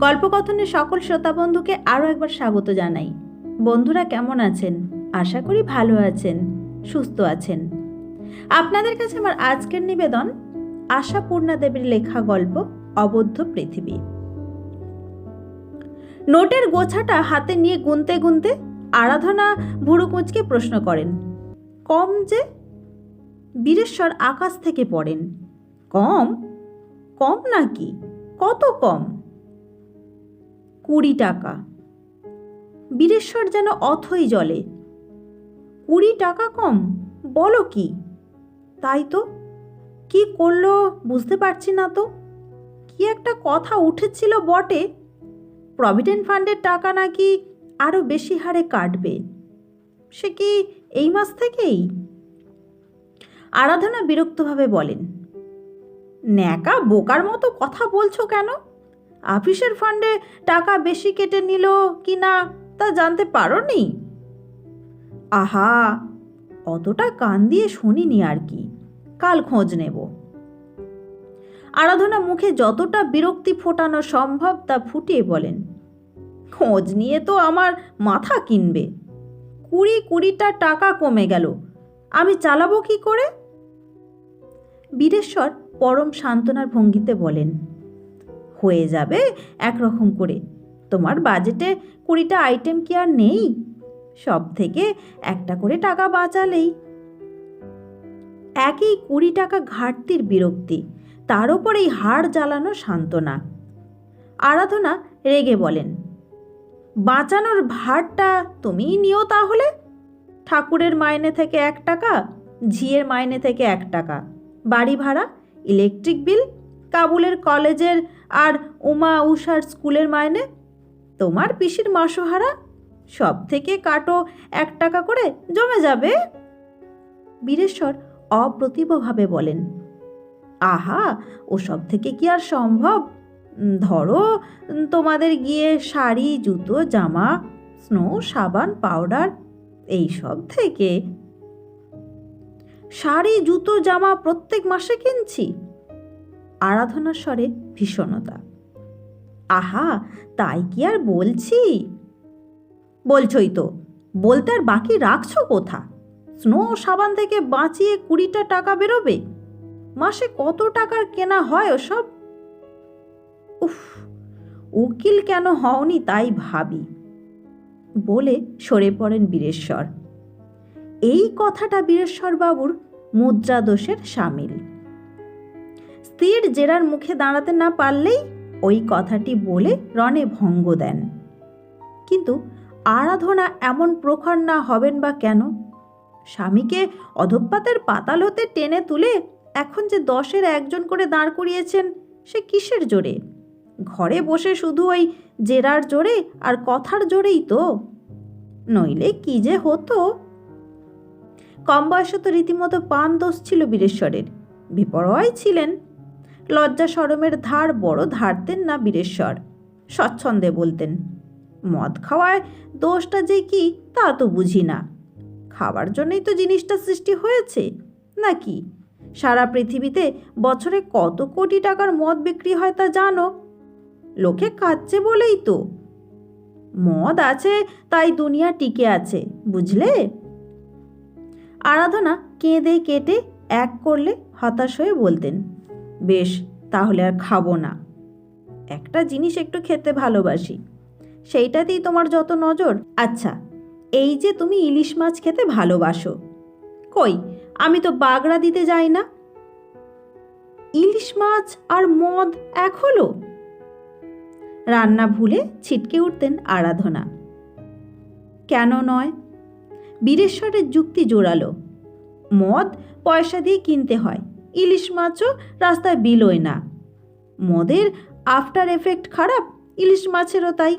গল্পকথনের সকল শ্রোতা বন্ধুকে আরও একবার স্বাগত জানাই। বন্ধুরা কেমন আছেন? আশা করি ভালো আছেন, সুস্থ আছেন। আপনাদের কাছে আমার আজকের নিবেদন, আশাপূর্ণা দেবীর লেখা গল্প অবদ্ধ পৃথিবী। নোটের গোছাটা হাতে নিয়ে গুনতে গুনতে আরাধনা ভুরুকুঁচকে প্রশ্ন করেন, কম যে বীরেশ্বর আকাশ থেকে পড়েন। কম? কম নাকি? কত কম? কুড়ি টাকা। বীরেশ্বর যেন অথই জলে। কুড়ি টাকা কম, বলো কি? তাই তো। কি করল বুঝতে পারছি না তো। কি একটা কথা উঠেছিল বটে। প্রভিডেন্ট ফান্ডের টাকা নাকি আরও বেশি হারে কাটবে। সে কি এই মাস থেকেই? আরাধনা বিরক্তভাবে বলেন, ন্যাকা বোকার মতো কথা বলছো কেন? অফিসের ফান্ডে টাকা বেশি কেটে নিল কি না তা জানতে পারো নি আহা, অতটা কান দিয়ে শুনিনি আর কি। কাল খোঁজ নেব। আরাধনা মুখে যতটা বিরক্তি ফোটানো সম্ভব তা ফুটিয়ে বলেন, খোঁজ নিয়ে তো আমার মাথা কিনবে। কুড়ি কুড়িটা টাকা কমে গেল। আমি চালাবো কি করে? বীরেশ্বর পরম সান্ত্বনার ভঙ্গিতে বলেন হয়ে যাবে একরকম করে। তোমার বাজেটে কুড়িটা আইটেম কি আর নেই? সব থেকে একটা করে টাকা বাঁচালেই। একই কুড়ি টাকা ঘাটতির বিরক্তি, তার ওপরেই হাড় জ্বালানো সান্ত্বনা। আরাধনা রেগে বলেন, বাঁচানোর ভারটা তুমিই নিও তাহলে। ঠাকুরের মাইনে থেকে এক টাকা, ঝিয়ের মাইনে থেকে এক টাকা। বাড়ি ভাড়া ইলেকট্রিক বিল কাবুলের কলেজের আর উমা উষার স্কুলের মাইনে? তোমার পিসির মাসোহারা? সব থেকে কাটো এক টাকা করে জমে যাবে? বীরেশ্বর অপ্রতিভভাবে বলেন, আহা, ও সব থেকে কি আর সম্ভব? ধরো, তোমাদের গিয়ে শাড়ি, জুতো, জামা, স্নো, সাবান, পাউডার, এই সব থেকে শাড়ি, জুতো, জামা প্রত্যেক মাসে কিনছি। আরাধনার স্বরে ভীষণতা। আহা, তাই কি আর বলছি? বলছই তো, বলতে আর বাকি রাখছো কোথা? স্নো সাবান থেকে বাঁচিয়ে কুড়িটা টাকা বেরোবে? মাসে কত টাকার কেনা হয় ওসব? উফ, উকিল কেন হওনি তাই ভাবি। বলে সরে পড়েন বীরেশ্বর। এই কথাটা বীরেশ্বর বাবুর মুদ্রা দোষের সামিল। স্ত্রীর জেরার মুখে দাঁড়াতে না পারলেই ওই কথাটি বলে রণে ভঙ্গ দেন। কিন্তু আরাধনা এমন প্রখর না হবেন বা কেন? স্বামীকে অধপাতের পাতাল হতে টেনে তুলে এখন যে দশের একজন করে দাঁড় করিয়েছেন, সে কিসের জোরে? ঘরে বসে শুধু ওই জেরার জোরে আর কথার জোরেই তো। নইলে কি যে হতো? কম বয়সে তো রীতিমতো পান দোষ ছিল বীরেশ্বরের। বিপরোয়াই ছিলেন লজ্জা সরমের ধার বড় ধারতেন না বীরেশ্বর। স্বচ্ছন্দে বলতেন, মদ খাওয়ায় দোষটা যে কি, তা তো বুঝি না। খাবার জন্যই তো জিনিসটা সৃষ্টি হয়েছে নাকি সারা পৃথিবীতে বছরে কত কোটি টাকার মদ বিক্রি হয় তা জানো? লোকে খাচ্ছে বলেই তো। মদ আছে, তাই দুনিয়া টিকে আছে, বুঝলে? আরাধনা কেঁদে কেটে এক করলে হতাশ হয়ে বলতেন বেশ, তাহলে আর খাব না। একটা জিনিস একটু খেতে ভালোবাসি, সেইটাতেই তোমার যত নজর। আচ্ছা এই যে তুমি ইলিশ মাছ খেতে ভালোবাসো, কই, আমি তো বাগড়া দিতে যাই না। ইলিশ মাছ আর মদ এক হলো? রান্না ভুলে ছিটকে উঠতেন আরাধনা। কেন নয়? বীরেশ্বরের যুক্তি জোরালো। মদ পয়সা দিয়ে কিনতে হয় ইলিশ মাছও রাস্তায় বিলোয় না। মদের আফটার এফেক্ট খারাপ, ইলিশ মাছেরও তাই।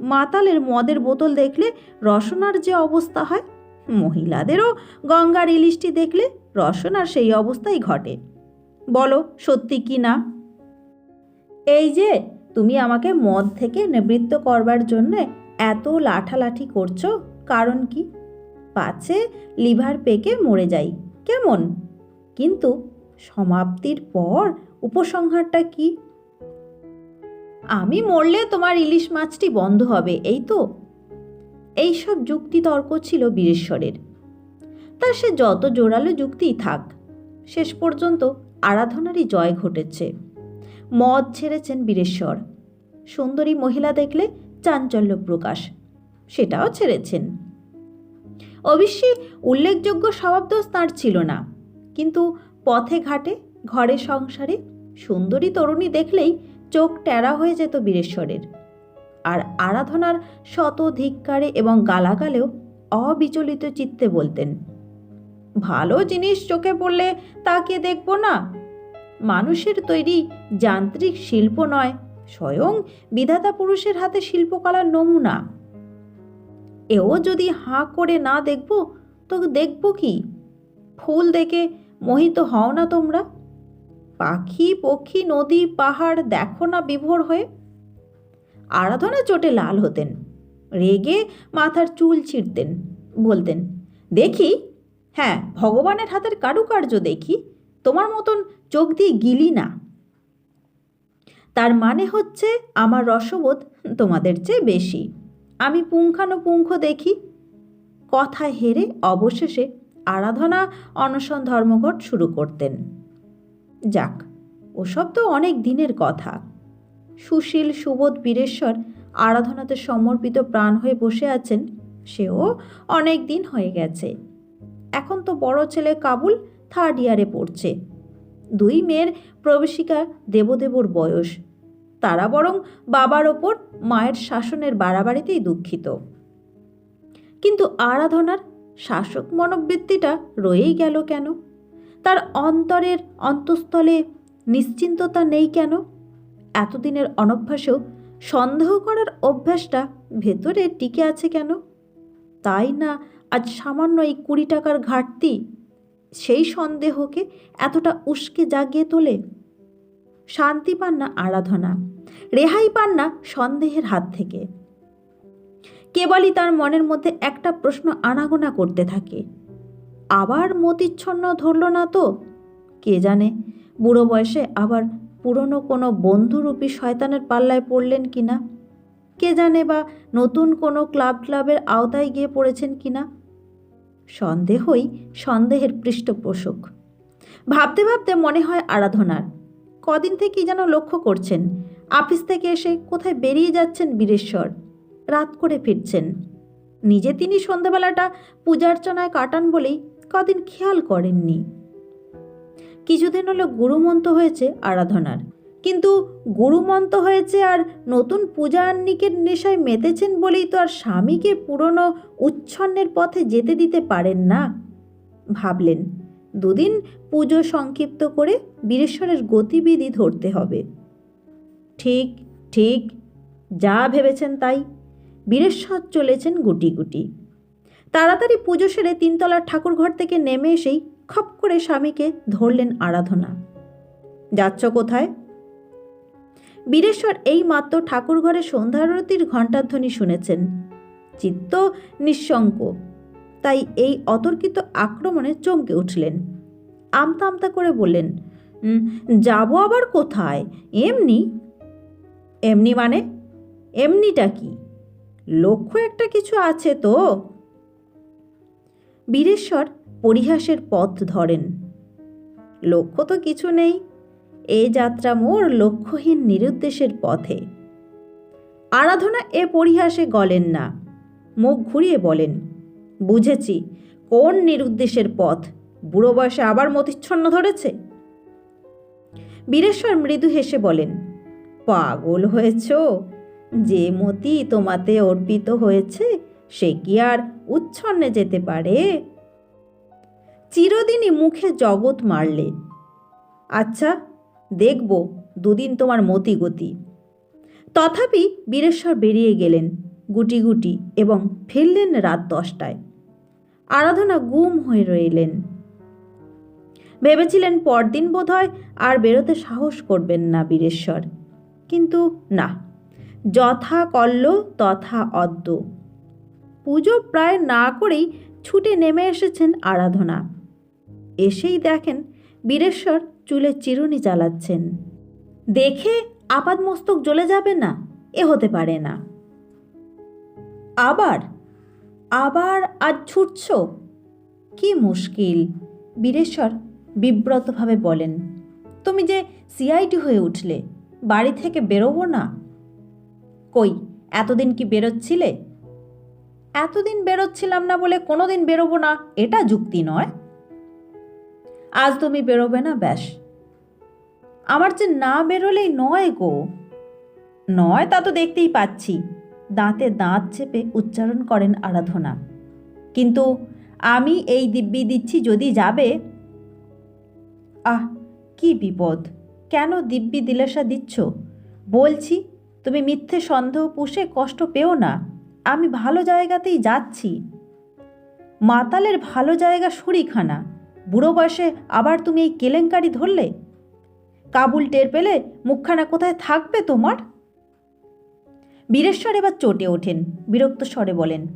মাতালের মদের বোতল দেখলে রসনার যে অবস্থা হয়, মহিলাদেরও গঙ্গার ইলিশটি দেখলে রসনার সেই অবস্থাই ঘটে। বলো, সত্যি কি না? এই যে, তুমি আমাকে মদ থেকে নিবৃত্ত করবার জন্যে এত লাঠালাঠি করছ, কারণ কি? পাছে লিভার পেকে মরে যাই, কেমন? কিন্তু সমাপ্তির পর উপসংহারটা কি? আমি মরলে তোমার ইলিশ মাছটি বন্ধ হবে, এই তো। এইসব যুক্তি তর্ক ছিল বীরেশ্বরের। তা সে যত জোরালো যুক্তিই থাক, শেষ পর্যন্ত আরাধনারই জয় ঘটেছে। মদ ছেড়েছেন বীরেশ্বর। সুন্দরী মহিলা দেখলে চাঞ্চল্য প্রকাশ, সেটাও ছেড়েছেন। অবশ্যই উল্লেখযোগ্য স্বভাবদোষ তাঁর ছিল না। কিন্তু পথে ঘাটে, ঘরে সংসারে সুন্দরী তরুণী দেখলেই চোখ টেরা হয়ে যেত বীরেশ্বরের। আর আরাধনার শত ধিক্কারে এবং গালাগালেও অবিচলিত চিত্তে বলতেন, ভালো জিনিস চোখে পড়লে তাকে দেখব না। মানুষের তৈরি যান্ত্রিক শিল্প নয়, স্বয়ং বিধাতা পুরুষের হাতে শিল্পকলার নমুনা। এও যদি হাঁ করে না দেখব, তো দেখব কি? ফুল দেখে মোহিত হও না তোমরা। পাখি, পক্ষী, নদী, পাহাড় দেখো না বিভোর হয়ে। আরাধনা চোটে লাল হতেন, রেগে মাথার চুল ছিঁড়তেন, বলতেন, দেখি হ্যাঁ ভগবানের হাতের কারুকার্য দেখি, তোমার মতন চোখ দিয়ে গিলি না। তার মানে হচ্ছে আমার রসবোধ তোমাদের চেয়ে বেশি। আমি পুঙ্খানুপুঙ্খ দেখি। কথা হেরে অবশেষে আরাধনা, অনশন ধর্মঘট শুরু করতেন। যাক, ওসব তো অনেক দিনের কথা। সুশীল, সুবোধ, বীরেশ্বর আরাধনাতে সমর্পিত প্রাণ হয়ে বসে আছেন, সেও অনেক দিন হয়ে গেছে। এখন তো বড় ছেলে কাবুল থার্ড ইয়ারে পড়ছে। দুই মেয়ের প্রবেশিকা দেবদেবর বয়স। তারা বরং বাবার ওপর মায়ের শাসনের বাড়াবাড়িতেই দুঃখিত। কিন্তু আরাধনার শাসক মনোবৃত্তিটা রয়েই গেল কেন? তার অন্তরের অন্তঃস্থলে নিশ্চিন্ততা নেই কেন? এতদিনের অনভ্যাসেও সন্দেহ করার অভ্যাসটা ভেতরে টিকে আছে কেন? তাই না আজ সামান্য এই কুড়ি টাকার ঘাটতি সেই সন্দেহকে এতটা উস্কে জাগিয়ে তোলে? শান্তি পান না আরাধনা, রেহাই পান না সন্দেহের হাত থেকে। কেবলই তার মনের মধ্যে একটা প্রশ্ন আনাগোনা করতে থাকে। আবার মতিচ্ছন্ন ধরল না তো? কে জানে? বুড়ো বয়সে আবার পুরনো কোনো বন্ধুরূপী শয়তানের পাল্লায় পড়লেন কি না কে জানে বা নতুন কোনো ক্লাব ক্লাবের আওতায় গিয়ে পড়েছেন কি না সন্দেহই সন্দেহের পৃষ্ঠপোষক। ভাবতে ভাবতে মনে হয় আরাধনার। কদিন থেকেই যেন লক্ষ্য করছেন। আফিস থেকে এসে কোথায় বেরিয়ে যাচ্ছেন বীরেশ্বর। রাত করে ফিরছেন। নিজে তিনি সন্ধ্যাবেলাটা পূজার্চনায় কাটান বলেই কদিন খেয়াল করেননি। কিছুদিন হলো গুরুমন্ত হয়েছে আরাধনার। কিন্তু গুরুমন্ত হয়েছে আর নতুন পূজা আন্নিকের নেশায় মেতেছেন বলেই তো আর স্বামীকে পুরনো উচ্ছন্নের পথে যেতে দিতে পারেন না। ভাবলেন, দুদিন পুজো সংক্ষিপ্ত করে বীরেশ্বরের গতিবিধি ধরতে হবে। ঠিক ঠিক, যা ভেবেছেন তাই। বীরেশ্বর চলেছেন গুটি গুটি। তাড়াতাড়ি পুজো সেরে তিনতলার ঠাকুরঘর থেকে নেমে এসেই খপ করে স্বামীকে ধরলেন আরাধনা। যাচ্ছ কোথায়? বীরেশ্বর এই মাত্র ঠাকুরঘরে সন্ধ্যারতির ঘণ্টাধ্বনি শুনেছেন। চিত্ত নিঃশঙ্ক। তাই এই অতর্কিত আক্রমণে চমকে উঠলেন। আমতা আমতা করে বললেন "উম, যাব আবার কোথায়? এমনি? এমনি মানে? এমনিটা কি? লক্ষ্য একটা কিছু আছে তো? বীরেশ্বর পরিহাসের পথ ধরেন। লক্ষ্য তো কিছু নেই। এ যাত্রা মোর লক্ষ্যহীন নিরুদ্দেশের পথে। আরাধনা এ পরিহাসে গলেন না। মুখ ঘুরিয়ে বলেন, বুঝেছি, কোন নিরুদ্দেশের পথ? বুড়ো বয়সে আবার মতিচ্ছন্ন ধরেছে? বীরেশ্বর মৃদু হেসে বলেন, পাগল হয়েছ? যে মতি তোমাতে অর্পিত হয়েছে, সে কি আর উচ্ছন্নে যেতে পারে? চিরদিনই মুখে জগৎ মারলে। আচ্ছা দেখব দুদিন তোমার মতি গতি। তথাপি বীরেশ্বর বেরিয়ে গেলেন গুটি গুটি এবং ফিরলেন রাত দশটায়। আরাধনা গুম হয়ে রইলেন। ভেবেছিলেন পরদিন বোধহয় আর বেরোতে সাহস করবেন না বীরেশ্বর। কিন্তু না যথা কল্ল, তথা অদ্য। পুজো প্রায় না করেই ছুটে নেমে এসেছেন আরাধনা। এসেই দেখেন বীরেশ্বর চুলে চিরুনি চালাচ্ছেন দেখে আপাদ মস্তক জ্বলে যাবে না, এ হতে পারে না। আবার আবার আজ ছুটছ? কি মুশকিল, বীরেশ্বর বিব্রতভাবে বলেন। তুমি যে সিআইটি হয়ে উঠলে, বাড়ি থেকে বেরোবো না? কই, এতদিন কি বেরোচ্ছিলে? এতদিন বেরোচ্ছিলাম না বলে কোনোদিন বেরোবো না, এটা যুক্তি নয়। আজ তুমি বেরোবে না, ব্যাস। আমার যে না বেরোলেই নয় গো। নয়, তা তো দেখতেই পাচ্ছি। দাঁতে দাঁত চেপে উচ্চারণ করেন আরাধনা। কিন্তু আমি এই দিব্যি দিচ্ছি যদি যাবে? আহ, কি বিপদ। কেন দিব্যি দিলেসা দিচ্ছ? বলছি তুমি মিথ্যে সন্দেহ পুষে কষ্ট পেও না। আমি ভালো জায়গাতেই যাচ্ছি। মাতালের ভালো জায়গা সুরিখানা। বুড়ো বয়সে আবার তুমি এই কেলেঙ্কারি ধরলে? কাবুল টের পেলে মুখখানা কোথায় থাকবে তোমার? বীরেশ্বর এবার চটে ওঠেন, বিরক্ত স্বরে বলেন,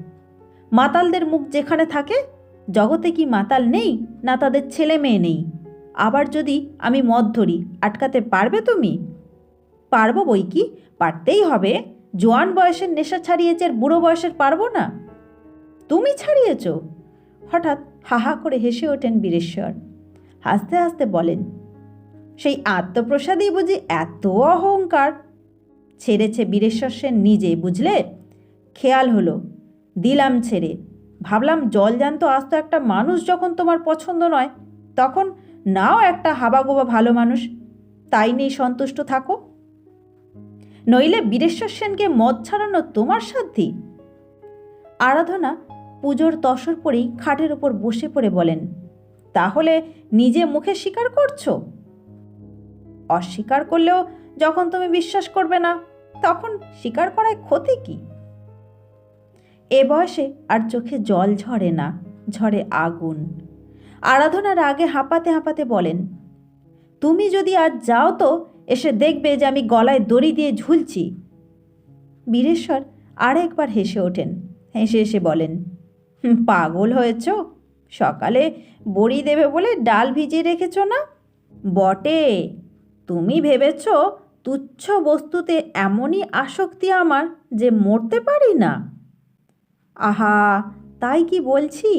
মাতালদের মুখ যেখানে থাকে, জগতে কি মাতাল নেই, না তাদের ছেলে মেয়ে নেই? আবার যদি আমি মদ ধরি, আটকাতে পারবে তুমি? পারব বই কি? পারতেই হবে। জোয়ান বয়সের নেশা ছাড়িয়েছে আর বুড়ো বয়সের পারব না। তুমি ছাড়িয়েছ। হঠাৎ হাহা করে হেসে ওঠেন বীরেশ্বর। হাসতে হাসতে বলেন, সেই আত্মপ্রসাদই বুঝি এত অহংকার? ছেড়েছে বীরেশ্বর সেন নিজে বুঝলে? খেয়াল হলো, দিলাম ছেড়ে। ভাবলাম জল জ্যান্ত আস্ত একটা মানুষ যখন তোমার পছন্দ নয়, তখন নাও একটা হাবাগোবা ভালো মানুষ। তাই নেই সন্তুষ্ট থাকো। নইলে বীরেশ্বর সেনকে মদ ছাড়ানো তোমার সাধ্যি আরাধনা পুজোর তসর পরেই খাটের ওপর বসে পড়ে বলেন, তাহলে নিজে মুখে স্বীকার করছ? অস্বীকার করলেও যখন তুমি বিশ্বাস করবে না, তখন স্বীকার করায় ক্ষতি কি? এ বয়সে আর চোখে জল ঝরে না, ঝরে আগুন। আরাধনার আগে হাঁপাতে হাঁপাতে বলেন, তুমি যদি আজ যাও তো এসে দেখবে যে আমি গলায় দড়ি দিয়ে ঝুলছি। বীরেশ্বর আরেকবার হেসে ওঠেন। হেসে হেসে বলেন পাগল হয়েছ? সকালে বড়ি দেবে বলে ডাল ভিজিয়ে রেখেছ না? বটে, তুমি ভেবেছ তুচ্ছ বস্তুতে এমনই আসক্তি আমার যে মরতে পারি না? আহা, তাই কি বলছি?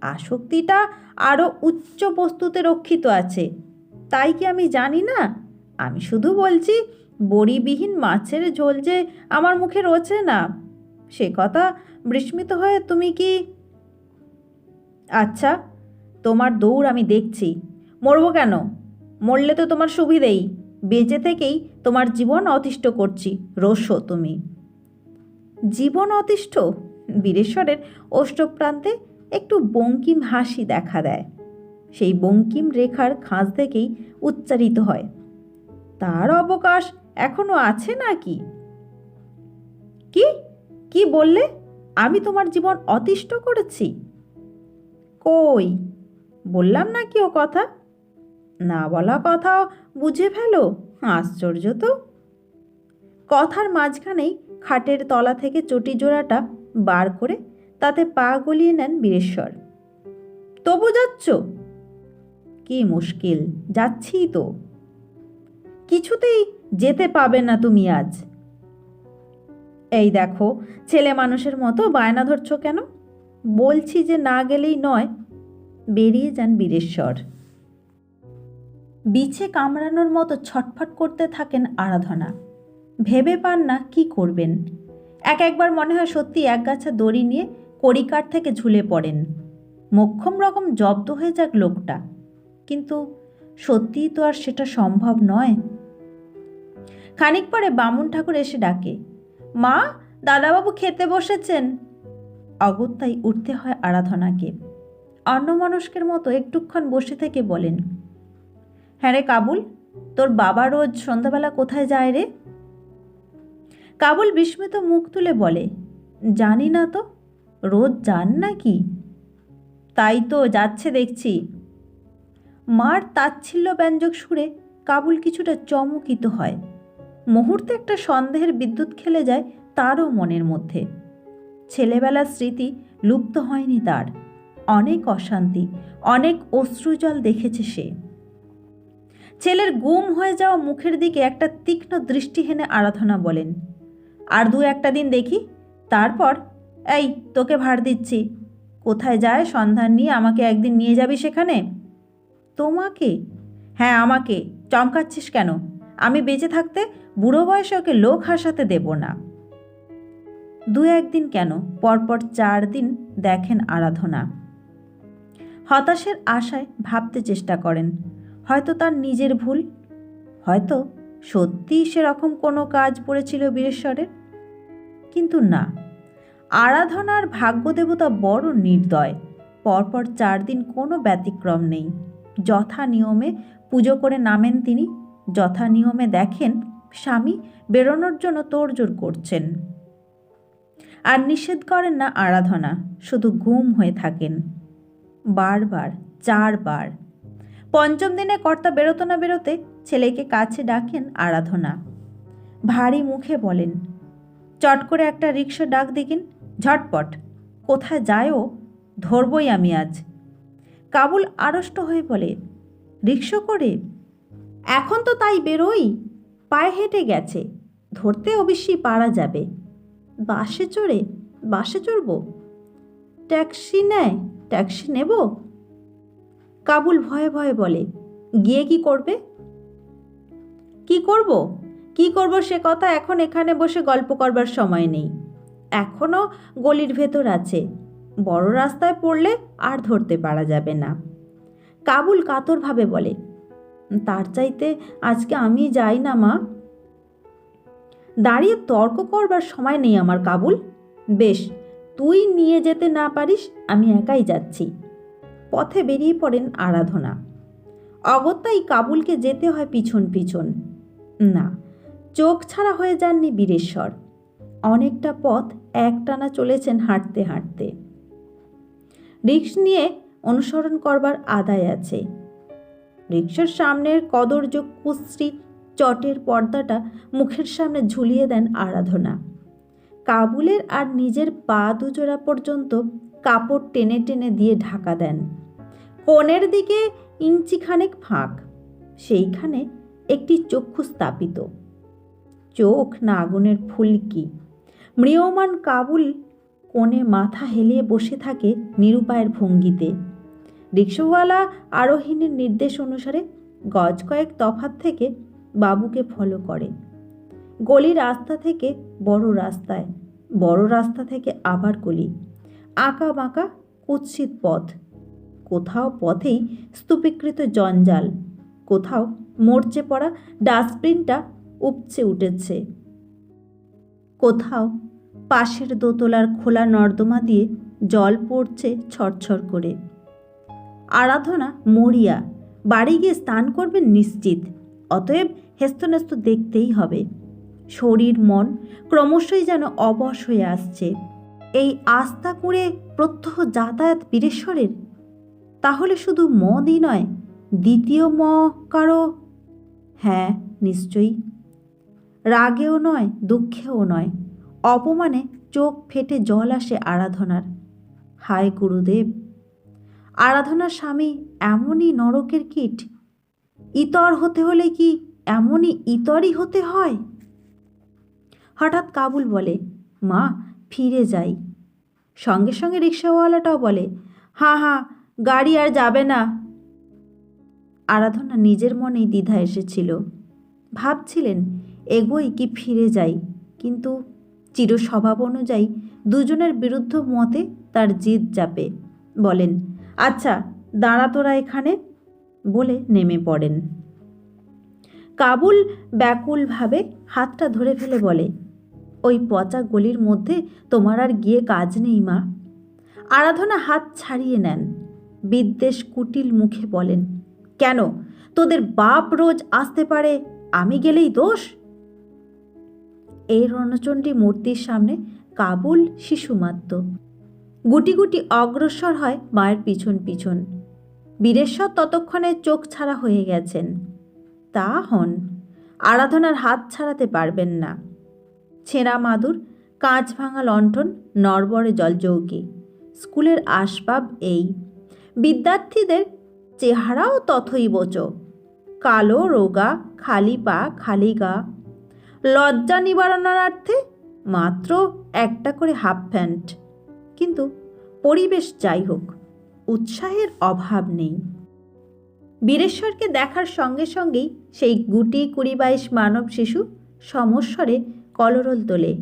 আসক্তিটা আরও উচ্চ বস্তুতে রক্ষিত আছে। তাই কি আমি জানি না? আমি শুধু বলছি, বড়িবিহীন মাছের ঝোল যে আমার মুখে রোচে না। সে কথা বিস্মিত হয়ে তুমি কি আচ্ছা তোমার দৌড় আমি দেখছি। মরবো কেন? মরলে তো তোমার সুবিধেই। বেঁচে থেকেই তোমার জীবন অতিষ্ঠ করছি। রোসো তুমি। জীবন অতিষ্ঠ? বীরেশ্বরের ওষ্ঠপ্রান্তে একটু বঙ্কিম হাসি দেখা দেয়। সেই বঙ্কিম রেখার খাঁজ থেকেই উচ্চারিত হয়। তার অবকাশ এখনও আছে নাকি? কি? কি বললে? আমি তোমার জীবন অতিষ্ঠ করেছি। কই? বললাম না কি ও কথা? না বলা কথাও বুঝে ফেলো, আশ্চর্য তো। কথার মাঝখানেই খাটের তলা থেকে চটি জোড়াটা বার করে তাতে পা গলিয়ে নেন বীরেশ্বর। তবু যাচ্ছ? কি মুশকিল, যাচ্ছি তো। কিছুতেই যেতে পাবে না তুমি আজ। এই দেখো, ছেলে মানুষের মতো বায়না ধরছ কেন? বলছি যে না গেলেই নয়। বেরিয়ে যান বীরেশ্বর। বিছে কামড়ানোর মতো ছটফট করতে থাকেন আরাধনা। ভেবে পান না কি করবেন। এক একবার মনে হয় সত্যি এক গাছা দড়ি নিয়ে কড়িকাঠ থেকে ঝুলে পড়েন। মোক্ষম রকম জব্দ হয়ে যাক লোকটা। কিন্তু সত্যিই তো আর সেটা সম্ভব নয়। খানিক পরে বামুন ঠাকুর এসে ডাকে, মা, দাদাবাবু খেতে বসেছেন? অগত্যাই উঠতে হয় আরাধনাকে। অন্যমনস্কের মতো একটুক্ষণ বসে থেকে বলেন হ্যাঁ রে কাবুল, তোর বাবা রোজ সন্ধ্যাবেলা কোথায় যায় রে? কাবুল বিস্মিত মুখ তুলে বলে, জানি না তো, রোজ যান নাকি? তাই তো, যাচ্ছে দেখছি। মার তাচ্ছিল্য ব্যঞ্জক সুরে কাবুল কিছুটা চমকিত হয়। মুহূর্তে একটা সন্দেহের বিদ্যুৎ খেলে যায় তারও মনের মধ্যে। ছেলেবেলার স্মৃতি লুপ্ত হয়নি তার। অনেক অশান্তি, অনেক অশ্রুজল দেখেছে সে। ছেলের গুম হয়ে যাওয়া মুখের দিকে একটা তীক্ষ্ণ দৃষ্টি হেনে আরাধনা বলেন, আর দু একটা দিন দেখি, তারপর, এই, তোকে ভার দিচ্ছি। কোথায় যায় সন্ধান নিয়ে আমাকে একদিন নিয়ে যাবি সেখানে? তোমাকে? হ্যাঁ আমাকে। চমকাচ্ছিস কেন? আমি বেঁচে থাকতে বুড়ো বয়সে লোক হাসাতে দেব না। দু একদিন কেন? পরপর চার দিন দেখেন আরাধনা। হতাশের আশায় ভাবতে চেষ্টা করেন, হয়তো তার নিজের ভুল, হয়তো সত্যিই সেরকম কোনো কাজ পড়েছিল বীরেশ্বরের কিন্তু না, আরাধনার ভাগ্যদেবতা বড় নির্দয়, পরপর চার দিন কোনো ব্যতিক্রম নেই। যথা নিয়মে পুজো করে নামেন তিনি যথা নিয়মে দেখেন স্বামী বেরোনোর জন্য তোড়জোড় করছেন। আর নিষেধ করেন না আরাধনা, শুধু ঘুম হয়ে থাকেন। বারবার, চারবার। পঞ্চম দিনে কর্তা বেরোতো না বেরোতে ছেলেকে কাছে ডাকেন আরাধনা। ভারী মুখে বলেন, চট করে একটা রিক্সা ডাক দেখিন, ঝটপট। কোথায় যায় ও? ধরবই আমি আজ। কাবুল আড়ষ্ট হয়ে বলে রিক্সা করে? এখন তো তাই বেরোই? পায়ে হেঁটে গেছে। ধরতে অবশ্যই পারা যাবে। বাসে চড়ে, বাসে চড়ব? ট্যাক্সি নেয়, ট্যাক্সি নেব? কাবুল ভয়ে ভয়ে বলে, গিয়ে কি করবে? কি করব? কি করব সে কথা এখন এখানে বসে গল্প করবার সময় নেই। এখনও গলির ভেতর আছে। বড় রাস্তায় পড়লে আর ধরতে পারা যাবে না। কাবুল কাতরভাবে বলে তার চাইতে আজকে আমি যাই না, মা। দাঁড়িয়ে তর্ক করবার সময় নেই আমার কাবুল। বেশ, তুই নিয়ে যেতে না পারিস, আমি একাই যাচ্ছি। পথে বেরিয়ে পড়েন আরাধনা। অগত্যাই কাবুলকে যেতে হয় পিছন পিছন। না, চোখ ছাড়া হয়ে যাননি বীরেশ্বর। অনেকটা পথ একটানা চলেছেন হাঁটতে হাঁটতে। রিক্স নিয়ে অনুসরণ করবার আদায় আছে। রিক্সার সামনের কদর্য কুশ্রী চটের পর্দাটা মুখের সামনে ঝুলিয়ে দেন আরাধনা। কাবুলের আর নিজের পা দুজোড়া পর্যন্ত কাপড় টেনে টেনে দিয়ে ঢাকা দেন। কোণের দিকে ইঞ্চিখানেক ফাঁক, সেইখানে একটি চক্ষু স্থাপিত। চোখ না আগুনের ফুলকি। ম্রিয়মান কাবুল কোণে মাথা হেলিয়ে বসে থাকে নিরুপায়ের ভঙ্গিতে। রিক্সাওয়ালা আরোহীনের নির্দেশ অনুসারে গজ কয়েক তফাত থেকে বাবুকে ফলো করে। গলি রাস্তা থেকে বড় রাস্তায়, বড় রাস্তা থেকে আবার গলি। আঁকা বাঁকা কুৎসিত পথ। কোথাও পথেই স্তূপীকৃত জঞ্জাল। কোথাও মরচে পড়া ডাস্টবিনটা উপচে উঠেছে। কোথাও পাশের দোতলার খোলা নর্দমা দিয়ে জল পড়ছে ছড়ছড় করে। আরাধনা মরিয়া। বাড়ি গিয়ে স্নান করবেন নিশ্চিত, অতএব হেস্তনেস্ত দেখতেই হবে। শরীর, মন ক্রমশই যেন অবশ হয়ে আসছে। এই আস্থা কুঁড়ে প্রত্যহ যাতায়াত বীরেশ্বরের? তাহলে শুধু মদই নয়, দ্বিতীয় ম কারও হ্যাঁ নিশ্চয়ই। রাগেও নয়, দুঃখেও নয়। অপমানে চোখ ফেটে জল আসে আরাধনার। হায় গুরুদেব! আরাধনার স্বামী এমনই নরকের কীট। ইতর হতে হলে কি এমনই ইতরই হতে হয়? হঠাৎ কাবুল বলে, মা, ফিরে যাই। সঙ্গে সঙ্গে রিক্সাওয়ালাটাও বলে হ্যাঁ হ্যাঁ গাড়ি আর যাবে না। আরাধনা নিজের মনেই দ্বিধা এসেছিল। ভাবছিলেন, এগোই কি ফিরে যাই? কিন্তু চিরস্বভাব অনুযায়ী দুজনের বিরুদ্ধ মতে তার জিদ চাপে বলেন আচ্ছা দাঁড়া তোরা এখানে, বলে নেমে পড়েন। কাবুল ব্যাকুলভাবে হাতটা ধরে ফেলে বলে, ওই পচা গলির মধ্যে তোমার আর গিয়ে কাজ নেই মা। আরাধনা হাত ছাড়িয়ে নেন। বিদ্বেষ কুটিল মুখে বলেন, কেন? তোদের বাপ রোজ আসতে পারে, আমি গেলেই দোষ? এই রণচণ্ডী মূর্তির সামনে কাবুল শিশুমাত্র। গুটি গুটি অগ্রসর হয় মায়ের পিছন পিছন। বীরেশ্বর ততক্ষণে চোখ ছাড়া হয়ে গেছেন। তা হন, আরাধনার হাত ছাড়াতে পারবেন না। ছেঁড়া মাদুর কাঁচ ভাঙা লণ্ঠন নরবরে জলচৌকি স্কুলের আসবাব এই। বিদ্যার্থীদের চেহারাও তথই বোচ। কালো রোগা, খালি পা, খালি গা। লজ্জা নিবারণার্থে মাত্র একটা করে হাফ প্যান্ট। কিন্তু পরিবেশ যাই হোক, উৎসাহের অভাব নেই। বীরেশ্বরকে দেখার সঙ্গে সঙ্গেই সেই গুটি কুড়ি বাইশ মানব শিশু সমস্বরে কলরল তোলে।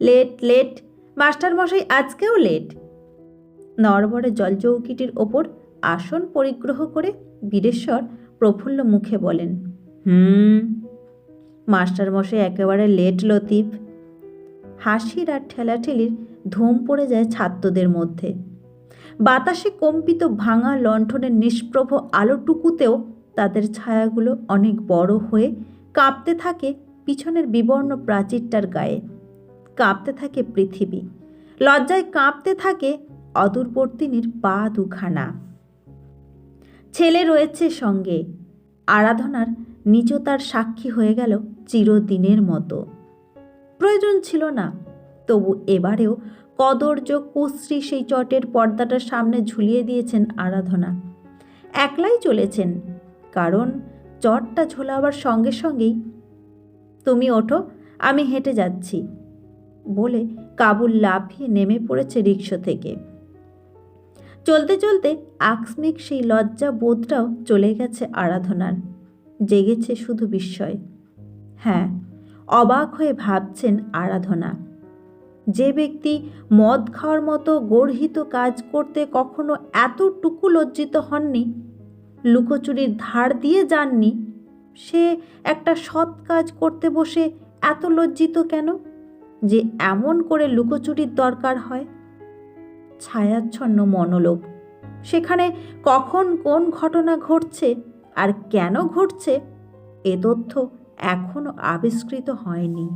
লেট লেট, মাস্টারমশাই আজকেও লেট। নরবরে জলচৌকিটির ওপর আসন পরিগ্রহ করে বীরেশ্বর প্রফুল্ল মুখে বলেন, হুম, মাস্টারমশাই একেবারে লেট লতিফ। হাসির আর ঠেলাঠেলির ধুম পড়ে যায় ছাত্রদের মধ্যে। বাতাসে কম্পিত ভাঙা লণ্ঠনের নিষ্প্রভ আলোটুকুতেও তাদের ছায়াগুলো অনেক বড় হয়ে কাঁপতে থাকে পিছনের বিবর্ণ প্রাচীরটার গায়ে। কাঁপতে থাকে পৃথিবী। লজ্জায় কাঁপতে থাকে অদূরবর্তিনীর পা দুখানা। ছেলে রয়েছে সঙ্গে। আরাধনার নিচতার সাক্ষী হয়ে গেল চিরদিনের মতো। প্রয়োজন ছিল না। তবু এবারেও কদর্য কুশ্রী সেই চটের পর্দাটার সামনে ঝুলিয়ে দিয়েছেন আরাধনা। একলাই চলেছেন, কারণ চটটা ঝোলাবার সঙ্গে সঙ্গেই, তুমি ওঠো, আমি হেঁটে যাচ্ছি, বলে কাবুল লাফিয়ে নেমে পড়েছে রিক্সা থেকে। চলতে চলতে আকস্মিক সেই লজ্জা বোধটাও চলে গেছে আরাধনার। জেগেছে শুধু বিস্ময়। হ্যাঁ অবাক হয়ে ভাবছেন আরাধনা। যে ব্যক্তি মদ খাওয়ার মতো গর্হিত কাজ করতে কখনো এতটুকু লজ্জিত হননি। লুকোচুরির ধার দিয়ে যাননি। সে একটা সৎ কাজ করতে বসে এত লজ্জিত কেন? যে এমন করে লুকোচুরির দরকার হয়। ছায়াচ্ছন্ন মনোলোভ। সেখানে কখন কোন ঘটনা ঘটছে আর কেন ঘটছে এ তথ্য এখনও আবিষ্কৃত হয়নি।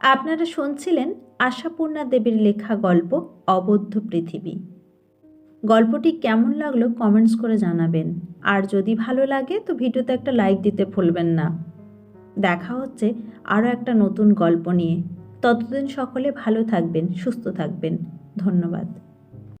আপনারা শুনছিলেন আশাপূর্ণা দেবীর লেখা গল্প, অবদ্ধ পৃথিবী। গল্পটি কেমন লাগল কমেন্টস করে জানাবেন। আর যদি ভালো লাগে, তো ভিডিওতে একটা লাইক দিতে ভুলবেন না। দেখা হচ্ছে আরও একটা নতুন গল্প নিয়ে। ততদিন সকলে ভালো থাকবেন, সুস্থ থাকবেন। ধন্যবাদ।